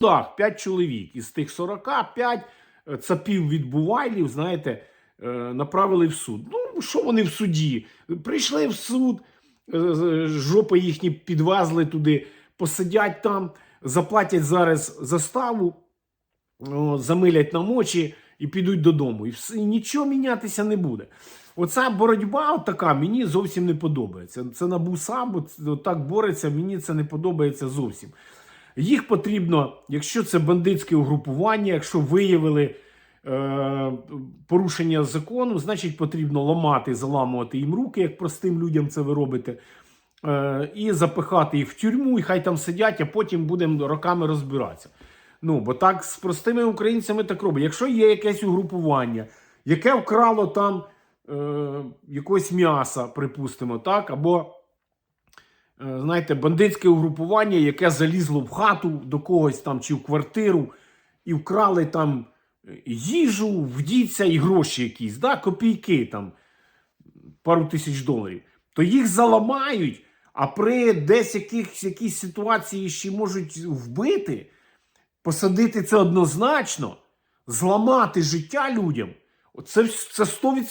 судах 5 чоловік. Із тих 45 е, цапів відбувайлів, знаєте, е, направили в суд. Ну, що вони в суді? Прийшли в суд, е, жопи їхні підвезли туди, посидять там, заплатять зараз заставу, замилять нам очі і підуть додому. І, нічого мінятися не буде. Оця боротьба така мені зовсім не подобається. Це набу сам так бореться, мені це не подобається зовсім. Їх потрібно, якщо це бандитське угрупування, якщо виявили е, порушення закону, значить потрібно ламати, заламувати їм руки, як простим людям це ви робите, е, і запихати їх в тюрму, і хай там сидять, а потім будемо роками розбиратися. Ну, бо так з простими українцями так робить. Якщо є якесь угрупування, яке вкрало там е, якогось м'яса, припустимо, так, або знаєте, бандитське угрупування, яке залізло в хату до когось там чи в квартиру і вкрали там е, їжу, вдіться і гроші якісь, да, копійки там, пару тисяч доларів, то їх заламають, а при десь якихось якійсь ситуації ще можуть вбити, посадити це однозначно, зламати життя людям. Це, це 100%.